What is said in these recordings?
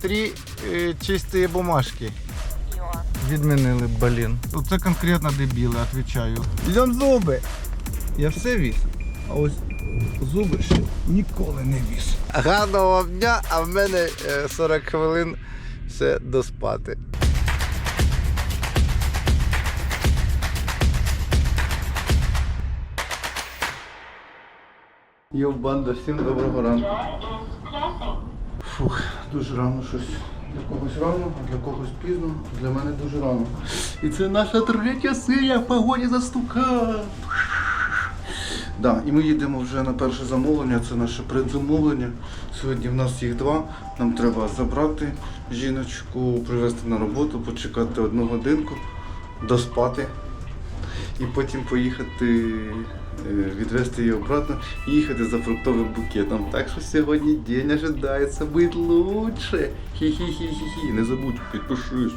три е, чисті бумажки. Відмінили, блін. Це конкретно дебіли, відповідаю. Йдем зуби. Я все віз. А ось зуби ще ніколи не віз. Гарного вам дня, а в мене е, 40 хвилин все доспати. Йо, банда, всім доброго ранку. Фух, дуже рано щось. Для когось рано, а для когось пізно, а для мене дуже рано. І це наша третя серія в погоні за стука. Да, і ми їдемо вже на перше замовлення, це наше предзамовлення. Сьогодні в нас їх два. Нам треба забрати жіночку, привезти на роботу, почекати одну годинку, доспати і потім поїхати, е, відвезти її обратно і їхати за фруктовим букетом. Так що сьогодні день ожидається бути лучше. Хі-хі-хі-хі-хі. Не забудь, підпишись.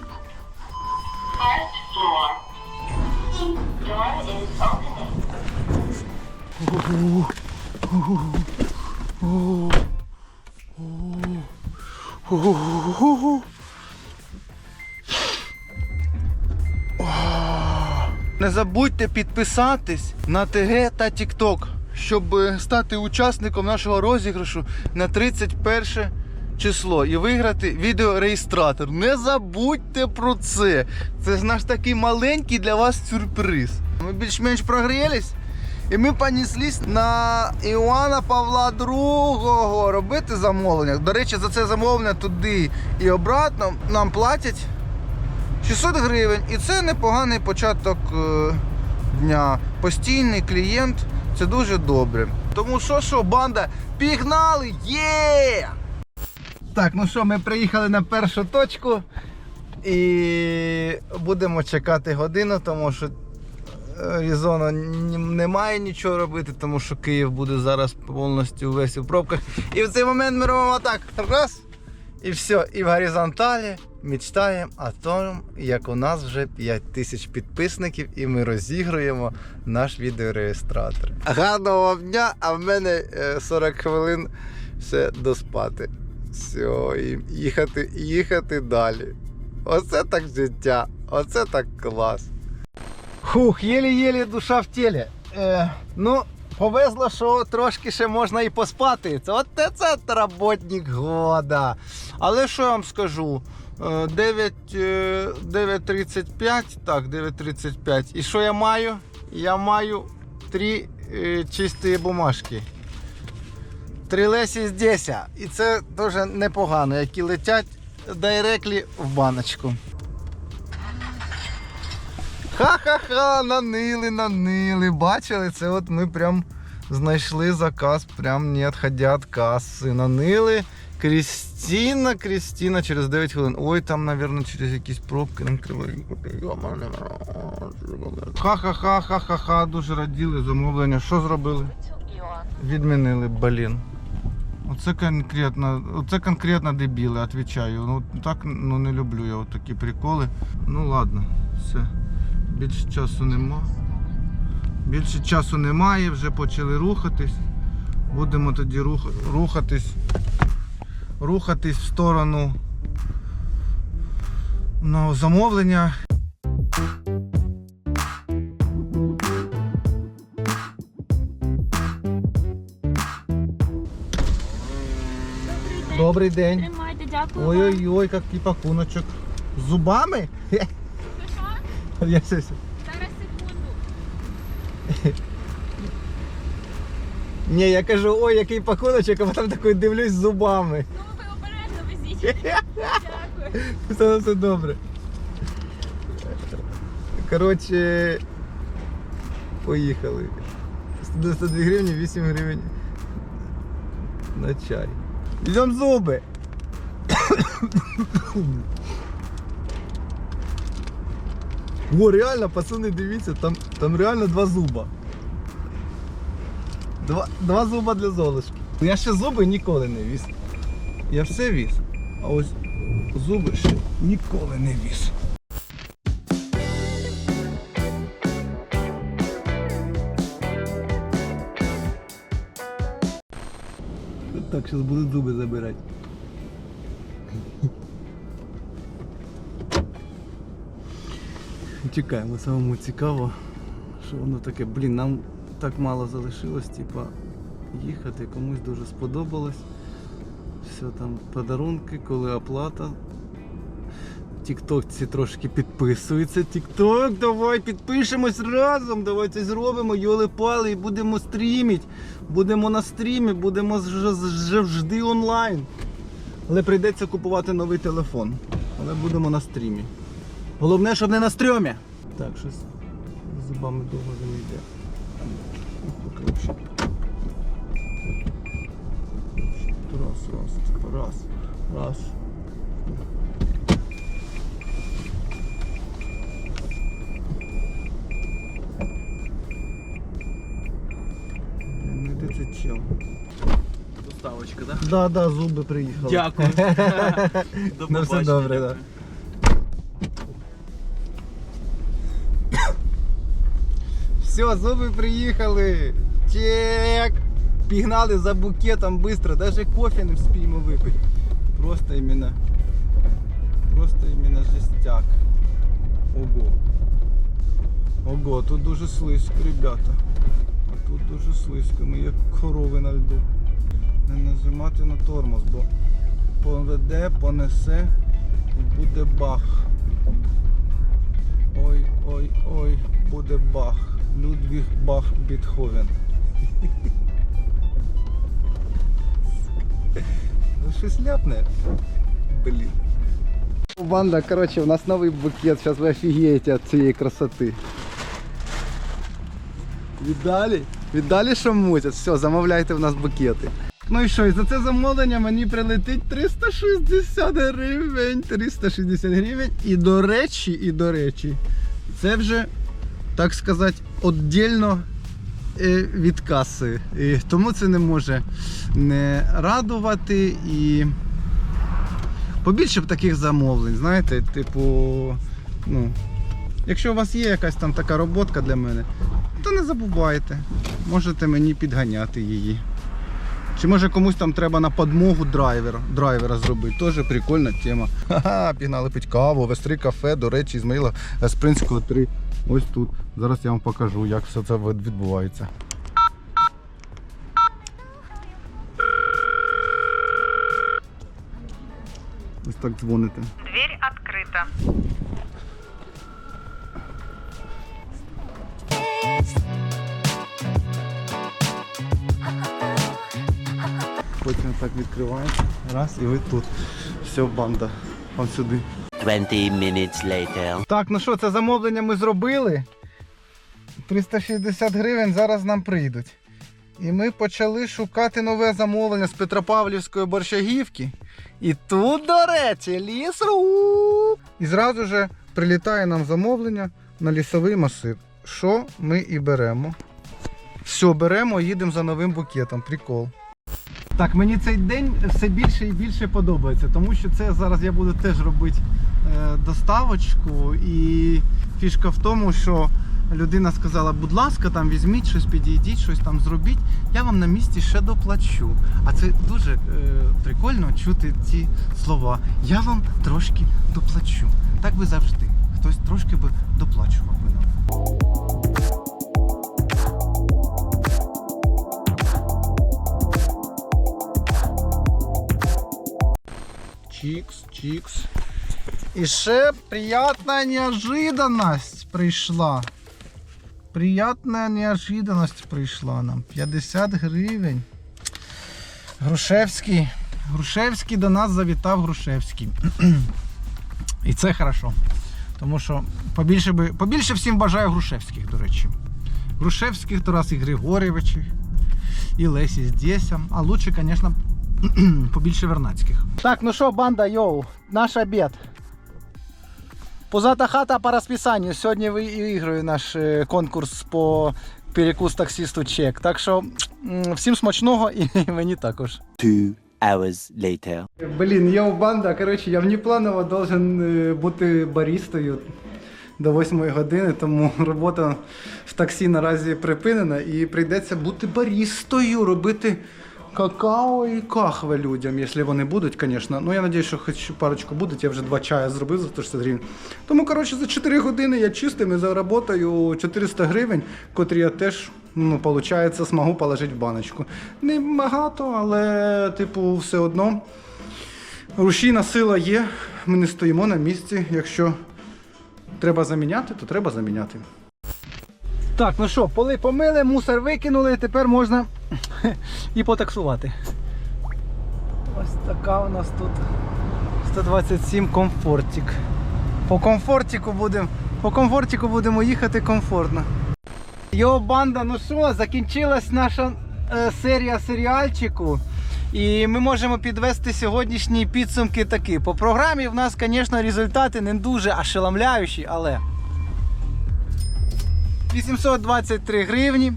First Не забудьте підписатись на ТГ та TikTok, щоб е, стати учасником нашого розіграшу на 31 число і виграти відеореєстратор. Не забудьте про це. Це ж наш такий маленький для вас сюрприз. Ми більш-менш прогрілись. І ми понеслись на Іоанна Павла II робити замовлення. До речі, за це замовлення туди і обратно нам платять 600 гривень. І це непоганий початок е, дня. Постійний клієнт це дуже добре. Тому що що, банда, пігнали! Є! Так, ну що, ми приїхали на першу точку і будемо чекати годину, тому що Різона немає нічого робити, тому що Київ буде зараз повністю весь у пробках. І в цей момент ми робимо так. Раз. І все. І в горизонталі мечтаємо о тому, як у нас вже 5 тисяч підписників, і ми розігруємо наш відеореєстратор. Гарного дня, а в мене е, 40 хвилин все доспати. Все, і їхати, їхати далі. Оце так життя, оце так клас. Хух, єлі-єлі душа в тілі. Е, ну, повезло, що трошки ще можна і поспати. Це от це, це роботник года. Але що я вам скажу? Е, 9, е, 9.35, так, 9.35. І що я маю? Я маю три е, чисті бумажки. Три лесі з 10. І це дуже непогано, які летять дайреклі в баночку. Ха-ха-ха, нанили, нанили. Бачили, це от ми прям знайшли заказ, прям не відходя від каси. Нанили. Крістіна, Крістіна через 9 хвилин. Ой, там, мабуть, через якісь пробки нам кривенько. Ха-ха-ха, ха-ха-ха, дуже раділи замовлення. Що зробили? Відмінили, блін. Оце конкретно, оце конкретно дебіли, відповідаю. Ну так ну не люблю я такі приколи. Ну ладно, все. Більше часу нема. Більше часу немає, вже почали рухатись. Будемо тоді рух, рухатись. Рухатись в сторону ну, замовлення. Добрий день. Тримайте, дякую. Ой-ой-ой, який пакуночок. З зубами? Що? Я Зараз секунду. Ні, я кажу, ой, який пакуночок, а потім такий дивлюсь з зубами. Ну. Дякую. Все, все добре. Коротше, поїхали. 192 гривні, 8 гривень на чай. Йдем зуби. О, реально, пацани, дивіться, там, там реально два зуба. Два, два зуба для золушки. Я ще зуби ніколи не віз. Я все віз. А ось зуби ще ніколи не віз. Так, зараз буду зуби забирати. Чекаємо, самому цікаво, що воно таке, блін, нам так мало залишилось, типа їхати, комусь дуже сподобалось. Все там подарунки, коли оплата. Тіктокці трошки підписуються. Тікток, давай підпишемось разом, давайте зробимо йоли пали і будемо стрімити. Будемо на стрімі, будемо завжди онлайн. Але прийдеться купувати новий телефон. Але будемо на стрімі. Головне, щоб не на стрьомі. Так, щось з зубами довго не йде. Блін, ну де це чел? Доставочка, так? Да, да, зуби приїхали. Дякую. До Ну все побачення. добре, так. Все, зуби приїхали. Чек. Пігнали за букетом швидко, навіть кофе не вспіємо випити. Просто іменно. Просто іменно жестяк. Ого. Ого, тут дуже слизько, ребята. А тут дуже слизько, ми як корови на льду. Не нажимати на тормоз, бо поведе, понесе і буде бах. Ой, ой, ой, буде бах. Людвіг Бах Бетховен. Щось ляпне. Блін. Банда, короче, у нас новий букет, зараз ви офігієте від цієї красоти. Віддалі? Віддалі що мутять? Все, замовляйте в нас букети. Ну і що, і за це замовлення мені прилетить 360 гривень. 360 гривень. І до речі, і до речі, це вже, так сказати, віддільно від каси. І тому це не може не радувати і побільше б таких замовлень, знаєте, типу, ну, якщо у вас є якась там така роботка для мене, то не забувайте, можете мені підганяти її. Чи може комусь там треба на подмогу драйвера, драйвера зробити. Теж прикольна тема. Ха-ха, пігнали пить каву, вестри кафе, до речі, Ізмаїла Еспринського 3. Ось тут. Зараз я вам покажу, як все це відбувається. Ось так дзвоните. Дверь открыта. Потім так відкривається. Раз, і ви тут. Все, банда. Вам сюди. 20 minutes later. Так, ну що, це замовлення ми зробили. 360 гривень зараз нам прийдуть. І ми почали шукати нове замовлення з Петропавлівської борщагівки. І тут, до речі, лісруб. І зразу же прилітає нам замовлення на лісовий масив. Що ми і беремо. Все, беремо, їдемо за новим букетом. Прикол. Так, мені цей день все більше і більше подобається, тому що це зараз я буду теж робити е, доставочку. І фішка в тому, що людина сказала, будь ласка, там візьміть щось, підійдіть, щось там зробіть. Я вам на місці ще доплачу. А це дуже е, прикольно чути ці слова. Я вам трошки доплачу. Так би завжди. Хтось трошки би доплачував би нам. Чикс, чикс. І ще приятна неожиданность прийшла. Приятна неожиданность прийшла нам. 50 гривень. Грушевський. Грушевський до нас завітав Грушевський. І це хорошо. Тому що побільше, би, побільше всім бажаю Грушевських, до речі. Грушевських, Тарас і Григорьовичів, і Лесі з Дєсям. А лучше, звісно, побільше Вернацьких. Так, ну що, банда, йоу, наш обід. Позата хата по розписанню. Сьогодні виіграю наш е, конкурс по перекус таксисту чек. Так що всім смачного і мені також. Two hours later. Блін, йоу, банда, коротше, я внепланово должен е, бути барістою до 8 години, тому робота в таксі наразі припинена і прийдеться бути барістою, робити какао і кахве людям, якщо вони будуть, звісно. Ну я сподіваюся, що хоч парочку будуть. Я вже два чая зробив за 160 гривень. Тому, коротше, за 4 години я чистим і заработаю 400 гривень, котрі я теж, ну, виходить, змогу положити в баночку. Не багато, але, типу, все одно. Рушійна сила є, ми не стоїмо на місці. Якщо треба заміняти, то треба заміняти. Так, ну що, поли помили, мусор викинули, тепер можна і потаксувати. Ось така у нас тут 127 комфортик. По комфортику будемо по комфортику будемо їхати комфортно. Йо, банда, ну що, закінчилась наша е, серія серіальчику. І ми можемо підвести сьогоднішні підсумки такі. По програмі в нас, звісно, результати не дуже ошеломляючі, але 823 гривні.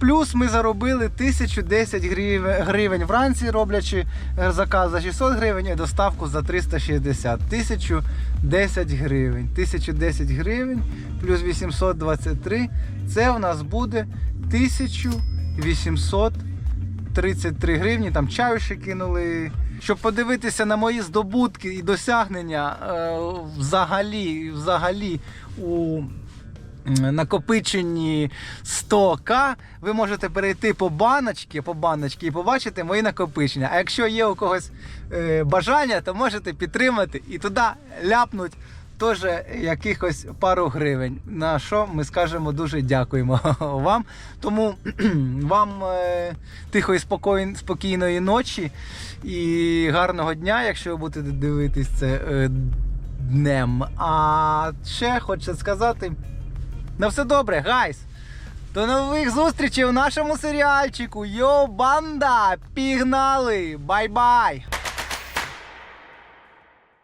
Плюс ми заробили 1010 гривень, вранці, роблячи е, заказ за 600 гривень і доставку за 360. 1010 гривень. 1010 гривень плюс 823. Це в нас буде 1833 гривні. Там ще кинули. Щоб подивитися на мої здобутки і досягнення е, взагалі, взагалі у накопиченні 100к, ви можете перейти по баночці, по баночці і побачити мої накопичення. А якщо є у когось е, бажання, то можете підтримати і туди ляпнуть теж якихось пару гривень. На що ми скажемо дуже дякуємо вам. Тому вам е, тихої спокій, спокійної ночі і гарного дня, якщо ви будете дивитись це е, днем. А ще хочу сказати. На все добре, гайс! До нових зустрічей у нашому серіальчику. Йо, банда! Пігнали! Бай-бай!